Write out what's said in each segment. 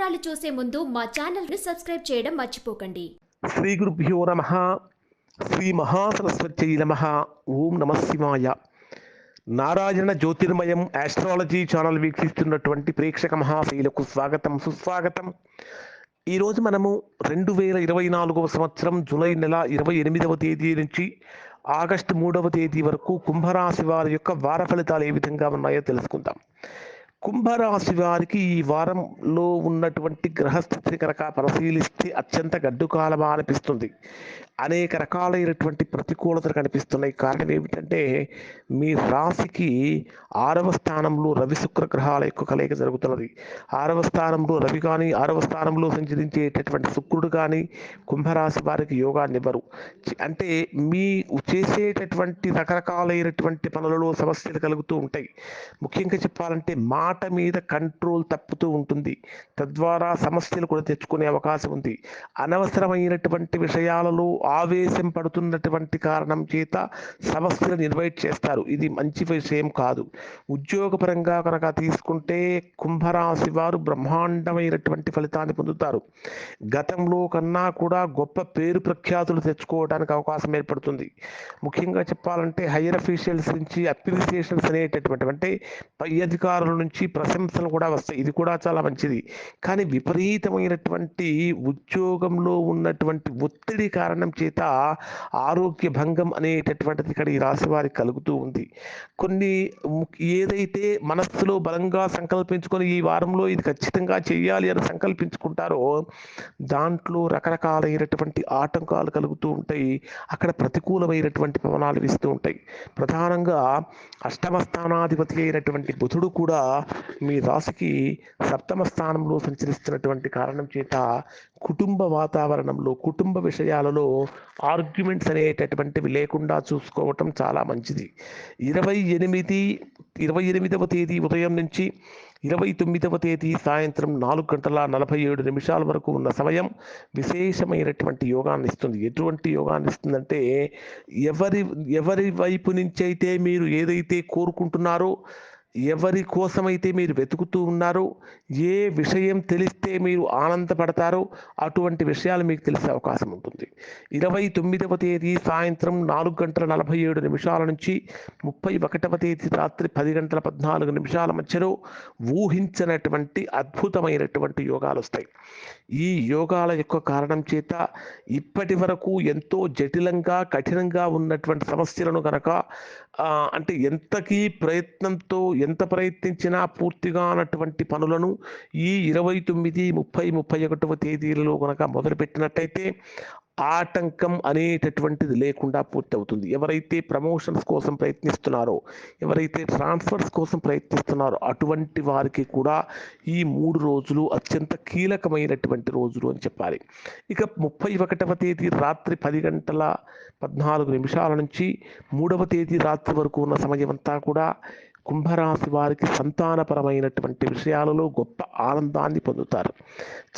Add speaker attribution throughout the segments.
Speaker 1: వివరాలు చూసే ముందు మా ఛానల్ని సబ్స్క్రైబ్ చేయడం మర్చిపోకండి.
Speaker 2: శ్రీ గురుభ్యో నమ. శ్రీ మహాసరస్వత్యై నమ. ఓం నమ శివాయ. నారాయణ జ్యోతిర్మయం ఆస్ట్రాలజీ ఛానల్ వీక్షిస్తున్నటువంటి ప్రేక్షక మహాశైలకు స్వాగతం సుస్వాగతం. ఈరోజు మనము రెండు వేల ఇరవై నాలుగవ సంవత్సరం జూలై నెల ఇరవై ఎనిమిదవ తేదీ నుంచి ఆగస్టు మూడవ తేదీ వరకు కుంభరాశి వారి యొక్క వార ఫలితాలు ఏ విధంగా ఉన్నాయో తెలుసుకుందాం. కుంభరాశి వారికి ఈ వారంలో ఉన్నటువంటి గ్రహస్థితిని కనుక పరిశీలిస్తే అత్యంత గడ్డు కాలమా అనిపిస్తుంది. అనేక రకాలైనటువంటి ప్రతికూలతలు కనిపిస్తున్నాయి. కారణం ఏమిటంటే మీ రాశికి ఆరవ స్థానంలో రవి శుక్ర గ్రహాల యొక్క కలయిక జరుగుతున్నది. ఆరవ స్థానంలో రవి కానీ ఆరవ స్థానంలో సంచరించేటటువంటి శుక్రుడు కానీ కుంభరాశి వారికి యోగాన్ని ఇవ్వరు. అంటే మీ చేసేటటువంటి రకరకాలైనటువంటి పనులలో సమస్యలు కలుగుతూ ఉంటాయి. ముఖ్యంగా చెప్పాలంటే మాట మీద కంట్రోల్ తప్పుతూ ఉంటుంది. తద్వారా సమస్యలు కూడా తెచ్చుకునే అవకాశం ఉంది. అనవసరమైనటువంటి విషయాలలో ఆవేశం పడుతున్నటువంటి కారణం చేత సమస్యలను ఇన్వైట్ చేస్తారు. ఇది మంచి విషయం కాదు. ఉద్యోగపరంగా కనుక తీసుకుంటే కుంభరాశి వారు బ్రహ్మాండమైనటువంటి ఫలితాన్ని పొందుతారు. గతంలో కన్నా కూడా గొప్ప పేరు ప్రఖ్యాతులు తెచ్చుకోవడానికి అవకాశం ఏర్పడుతుంది. ముఖ్యంగా చెప్పాలంటే హైయర్ అఫీషియల్స్ నుంచి అప్రిసియేషన్స్ అనేటటువంటి అంటే పై అధికారుల నుంచి ప్రశంసలు కూడా వస్తాయి. ఇది కూడా చాలా మంచిది. కానీ విపరీతమైనటువంటి ఉద్యోగంలో ఉన్నటువంటి ఒత్తిడి కారణం చేత ఆరోగ్య భంగం అనేటటువంటిది ఇక్కడ ఈ రాశి వారికి కలుగుతూ ఉంది. కొన్ని ఏదైతే మనస్సులో బలంగా సంకల్పించుకొని ఈ వారంలో ఇది ఖచ్చితంగా చేయాలి అని సంకల్పించుకుంటారో దాంట్లో రకరకాలైనటువంటి ఆటంకాలు కలుగుతూ ఉంటాయి. అక్కడ ప్రతికూలమైనటువంటి పవనాలు వీస్తూ ఉంటాయి. ప్రధానంగా అష్టమ స్థానాధిపతి అయినటువంటి బుధుడు కూడా మీ రాశికి సప్తమ స్థానంలో సంచరిస్తున్నటువంటి కారణం చేత కుటుంబ వాతావరణంలో కుటుంబ విషయాలలో ఆర్గ్యుమెంట్స్ అనేటటువంటివి లేకుండా చూసుకోవటం చాలా మంచిది. ఇరవై ఎనిమిది ఇరవై ఎనిమిదవ తేదీ ఉదయం నుంచి ఇరవై తొమ్మిదవ తేదీ సాయంత్రం నాలుగు గంటల నలభై ఏడు నిమిషాల వరకు ఉన్న సమయం విశేషమైనటువంటి యోగాన్ని ఇస్తుంది. ఎటువంటి యోగాన్ని ఇస్తుందంటే ఎవరి ఎవరి వైపు నుంచి అయితే మీరు ఏదైతే కోరుకుంటున్నారో ఎవరి కోసమైతే మీరు వెతుకుతూ ఉన్నారో ఏ విషయం తెలిస్తే మీరు ఆనందపడతారో అటువంటి విషయాలు మీకు తెలిసే అవకాశం ఉంటుంది. ఇరవై తొమ్మిదవ తేదీ సాయంత్రం నాలుగు గంటల నలభై ఏడు నిమిషాల నుంచి ముప్పై ఒకటవ తేదీ రాత్రి పది గంటల పద్నాలుగు నిమిషాల మధ్యలో ఊహించినటువంటి అద్భుతమైనటువంటి యోగాలు వస్తాయి. ఈ యోగాల యొక్క కారణం చేత ఇప్పటి వరకు ఎంతో జటిలంగా కఠినంగా ఉన్నటువంటి సమస్యలను గనక అంటే ఎంతకీ ప్రయత్నంతో ఎంత ప్రయత్నించినా పూర్తిగా అన్నటువంటి పనులను ఈ ఇరవై తొమ్మిది ముప్పై ముప్పై ఒకటవ తేదీలలో కనుక మొదలుపెట్టినట్టయితే ఆటంకం అనేటటువంటిది లేకుండా పూర్తవుతుంది. ఎవరైతే ప్రమోషన్స్ కోసం ప్రయత్నిస్తున్నారో ఎవరైతే ట్రాన్స్ఫర్స్ కోసం ప్రయత్నిస్తున్నారో అటువంటి వారికి కూడా ఈ మూడు రోజులు అత్యంత కీలకమైనటువంటి రోజులు అని చెప్పాలి. ఇక ముప్పై ఒకటవ తేదీ రాత్రి పది గంటల పద్నాలుగు నిమిషాల నుంచి మూడవ తేదీ రాత్రి వరకు ఉన్న సమయం అంతా కూడా కుంభరాశి వారికి సంతానపరమైనటువంటి విషయాలలో గొప్ప ఆనందాన్ని పొందుతారు.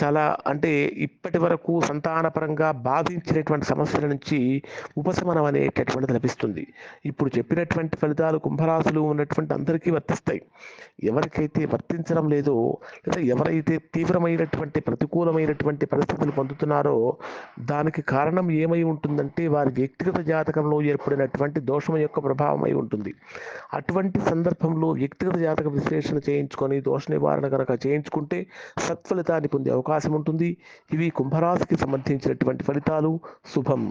Speaker 2: చాలా అంటే ఇప్పటి వరకు సంతానపరంగా బాధించినటువంటి సమస్యల నుంచి ఉపశమనం అనేటటువంటిది లభిస్తుంది. ఇప్పుడు చెప్పినటువంటి ఫలితాలు కుంభరాశిలో ఉన్నటువంటి అందరికీ వర్తిస్తాయి. ఎవరికైతే వర్తించడం లేదో లేదా ఎవరైతే తీవ్రమైనటువంటి ప్రతికూలమైనటువంటి పరిస్థితులు పొందుతున్నారో దానికి కారణం ఏమై ఉంటుందంటే వారి వ్యక్తిగత జాతకంలో ఏర్పడినటువంటి దోషం యొక్క ప్రభావం అయి ఉంటుంది. అటువంటి సందర్భంలో వ్యక్తిగత జాతక విశ్లేషణ చేయించుకొని దోష నివారణ కనుక చేయించుకుంటే సత్ఫలితాన్ని పొందే అవకాశం ఉంటుంది. ఇవి కుంభరాశికి సంబంధించినటువంటి ఫలితాలు. శుభం.